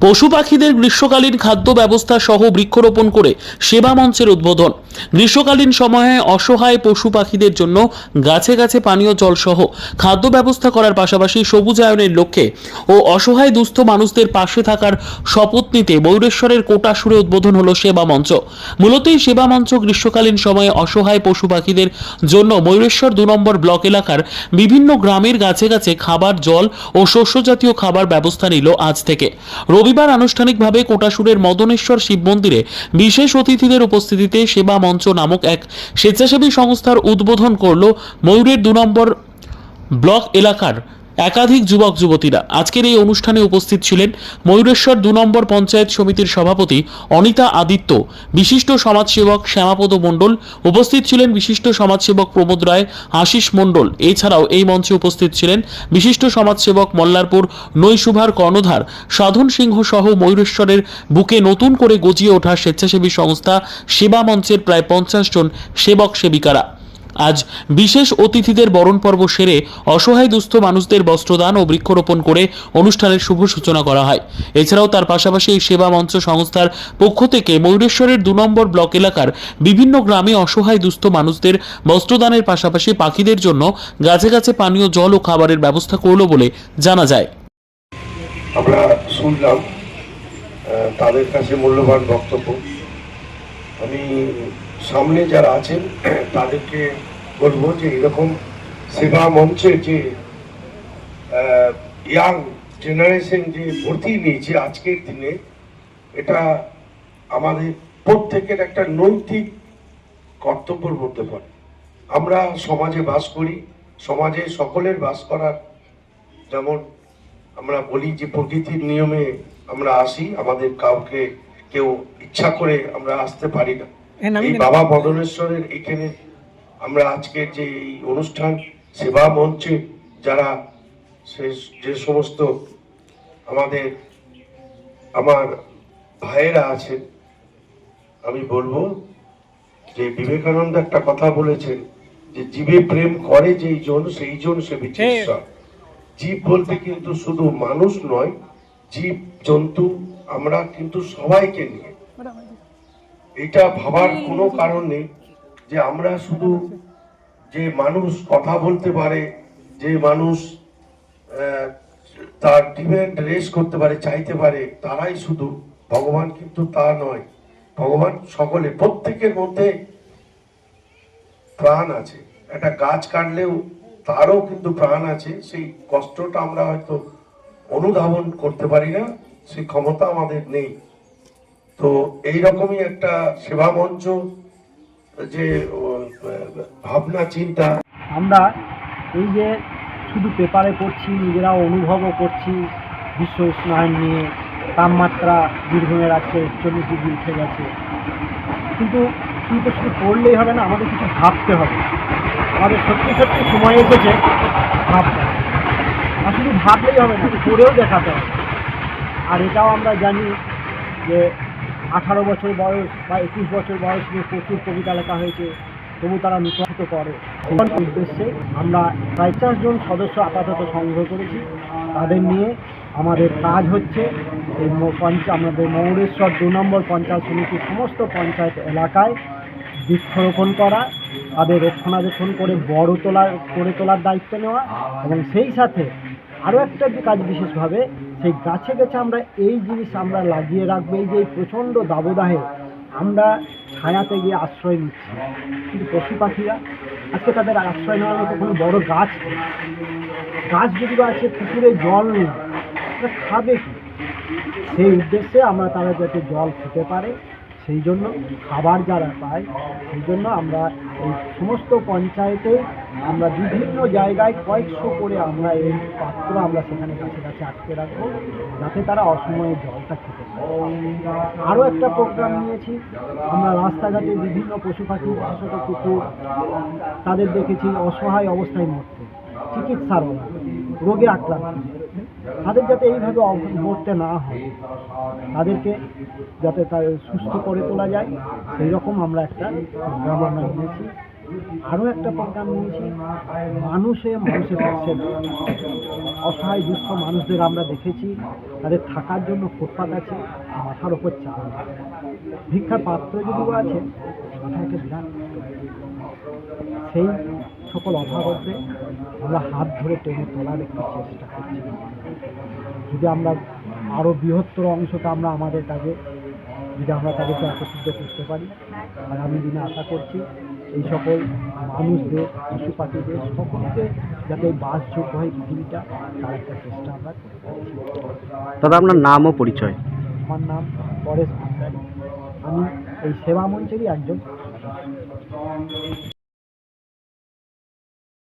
পশু পাখিদের গ্রীষ্মকালীন খাদ্য ব্যবস্থা সহ বৃক্ষরোপণ করে সেবা মঞ্চের উদ্বোধন। গ্রীষ্মকালীন সময়ে অসহায় পশু পাখিদের জন্য গাছে গাছে পানীয় জল সহ খাদ্য ব্যবস্থা করার পাশাপাশি সবুজায়নের লক্ষ্যে ও অসহায় দুস্থ মানুষদের পাশে থাকার শপথ নিতে ময়ূরেশ্বরের কোটাসুরে উদ্বোধন হলো সেবা মঞ্চ। মূলত এই সেবা মঞ্চ গ্রীষ্মকালীন সময়ে অসহায় পশু পাখিদের জন্য ময়ূরেশ্বর দু নম্বর ব্লক এলাকার বিভিন্ন গ্রামের গাছে গাছে খাবার, জল ও শস্য জাতীয় খাবার ব্যবস্থা নিল আজ থেকে। রবিবার আনুষ্ঠানিকভাবে কোটাসুরের মদনেশ্বর শিব মন্দিরে বিশেষ অতিথিদের উপস্থিতিতে সেবা মঞ্চ নামক এক স্বেচ্ছাসেবী সংস্থার উদ্বোধন করল ময়ূরের দু নম্বর ব্লক এলাকার একাধিক যুবক যুবতীরা। আজকের এই অনুষ্ঠানে উপস্থিত ছিলেন ময়ূরেশ্বর দু নম্বর পঞ্চায়েত সমিতির সভাপতি অনিতা আদিত্য, বিশিষ্ট সমাজসেবক শ্যামাপদ মণ্ডল, উপস্থিত ছিলেন বিশিষ্ট সমাজসেবক প্রমোদ রায়, আশিস মণ্ডল। এছাড়াও এই মঞ্চে উপস্থিত ছিলেন বিশিষ্ট সমাজসেবক মল্লারপুর নৈশুভার কর্ণধার, সাধন সিংহ সহ ময়ূরেশ্বরের বুকে নতুন করে গজিয়ে ওঠা স্বেচ্ছাসেবী সংস্থা সেবা মঞ্চের প্রায় পঞ্চাশ জন সেবক সেবিকারা। আজ বিশেষ অতিথিদের বরণ পর্ব সেরে অসহায় দুস্থ মানুষদের বস্ত্রদান ও বৃক্ষরোপণ করে অনুষ্ঠানের শুভ সূচনা করা হয়। এছাড়াও তার পাশাপাশি এই সেবা মঞ্চ সংস্থার পক্ষ থেকে ময়ূরেশ্বরের দু নম্বর ব্লক এলাকার বিভিন্ন গ্রামে অসহায় দুস্থ মানুষদের বস্ত্রদানের পাশাপাশি পাখিদের জন্য গাছে গাছে পানীয় জল ও খাবারের ব্যবস্থা করল বলে জানা যায়। আমরা শুনলাম তাদের কাছে মূল্যবান বক্তব্য। আমি সামনে যারা আছেন, তাদেরকে বলব যে এরকম সেবা মঞ্চে যে ইয়াং জেনারেশন যে ভর্তি নিয়েছে আজকের দিনে এটা আমাদের প্রত্যেকের একটা নৈতিক কর্তব্যের মধ্যে পড়ে। আমরা সমাজে বাস করি সমাজে সকলের বাস করার যেমন আমরা বলি যে প্রকৃতির নিয়মে আমরা আসি আমাদের কাউকে কেউ ইচ্ছা করে আমরা আসতে পারি না। হ্যাঁ, এই বাবা মদনেশ্বরের এখানে আমরা আজকে যে এই অনুষ্ঠান সেবা মঞ্চে যারা যে সমস্ত আমাদের আমার ভাইয়েরা আছেন আমি বলব যে বিবেকানন্দ একটা কথা বলেছেন যে জীবে প্রেম করে যেই জন সেই জন সে ঈশ্বর জীব বলতে কিন্তু শুধু মানুষ নয় জীব জন্তু আমরা কিন্তু সবাইকে নিয়ে। এটা ভাবার কোনো কারণ নেই। যে আমরা শুধু যে মানুষ কথা বলতে পারে, যে মানুষ তার ডিমান্ড রেস করতে পারে, চাইতে পারে, তারাই শুধু। ভগবান কিন্তু তা নয়। ভগবান সকলে, প্রত্যেকের মধ্যে প্রাণ আছে। একটা গাছ কাটলেও তারও কিন্তু প্রাণ আছে। সেই কষ্টটা আমরা হয়তো অনুধাবন করতে পারি না, সেই ক্ষমতা আমাদের নেই। তো এই রকমই একটা সেবা মঞ্চ যে ভাবনা, চিন্তা। আমরা এই যে শুধু পেপারে পড়ছি, নিজেরাও অনুভবও করছি, বিশ্ব উষ্ণায়ন নিয়ে তাপমাত্রা বীরভূমের আজকে একচল্লিশ ডিগ্রি উঠে গেছে। কিন্তু শুধু শুধু পড়লেই হবে না, আমাদের কিছু ভাবতে হবে। আমাদের সত্যি সত্যি সময় এসেছে ভাবতে আর শুধু ভাবলেই হবে না করেও দেখাতে হবে। আর এটাও আমরা জানি যে আঠারো বছর বয়স বা একুশ বছর বয়স নিয়ে প্রচুর কবিতা লেখা হয়েছে, তবু তারা নিঃসত করে। উদ্দেশ্যে আমরা প্রায় জন সদস্য আপাতত সংগ্রহ করেছি। তাদের নিয়ে আমাদের কাজ হচ্ছে এই আমাদের মৌরেশ্বর দু নম্বর পঞ্চায়েত সমিতির সমস্ত পঞ্চায়েত এলাকায় বৃক্ষরোপণ করা, তাদের রক্ষণাবেক্ষণ করে বড় তোলা করে তোলার দায়িত্ব নেওয়া এবং সেই সাথে আরও একটা কাজ বিশেষভাবে সেই গাছে গাছে আমরা এই জিনিস আমরা লাগিয়ে রাখব, এই যে প্রচণ্ড দাবদাহে আমরা ছায়াতে গিয়ে আশ্রয় নিচ্ছি। কিন্তু পশু পাখিরা আজকে তাদের আশ্রয় নেওয়ার মতো কোনো বড় গাছ গাছ যদি বা আছে পুকুরে জল নেই খাবে কি? সেই উদ্দেশ্যে আমরা তারা যাতে জল খেতে পারে সেই জন্য খাবার যারা পায়, সেই জন্য আমরা এই সমস্ত পঞ্চায়েতে আমরা বিভিন্ন জায়গায় কয়েকশো করে আমরা এই পাত্র আমরা সেখানে কাছে কাছে আটকে রাখব, যাতে তারা অসময়ে জলটা খেতে আরও একটা প্রোগ্রাম নিয়েছি, আমরা রাস্তাঘাটে বিভিন্ন পশু পাখি বিশেষত কুকুর, তাদের দেখেছি অসহায় অবস্থায় মরতে, চিকিৎসার রোগে আক্রান্ত। তাদের যাতে এইভাবে মরতে না হয়, তাদেরকে যাতে সুস্থ করে তোলা যায় সেই রকম আমরা একটা প্রোগ্রাম আমরা নিয়েছি আরও একটা প্রোগ্রাম নিয়েছি, মানুষে মানুষের পাশে। অসহায় দুস্থ মানুষদের আমরা দেখেছি, তাদের থাকার জন্য ফুটপাত আছে, মাথার ওপর নেই। ভিক্ষার পাত্র যদিও আছে, মাথায় একটা বিরাট সেই সকল অভাবতে আমরা হাত ধরে টেনে তোলার একটু চেষ্টা করছি। যদি আমরা আরও বৃহত্তর অংশটা আমরা আমাদের কাজে যদি আমরা তাদেরকে একত্রিত করতে পারি আগামী দিনে আশা করছি এই সকল মানুষদের পশু পাখিদের সকলকে যাতে বাসযোগ্য হয় পৃথিবীটা তার একটা চেষ্টা আমরা দাদা আপনার নাম ও পরিচয়? আমার নাম পরেশ ভান্ডারী। আমি এই সেবা মঞ্চেরই একজন।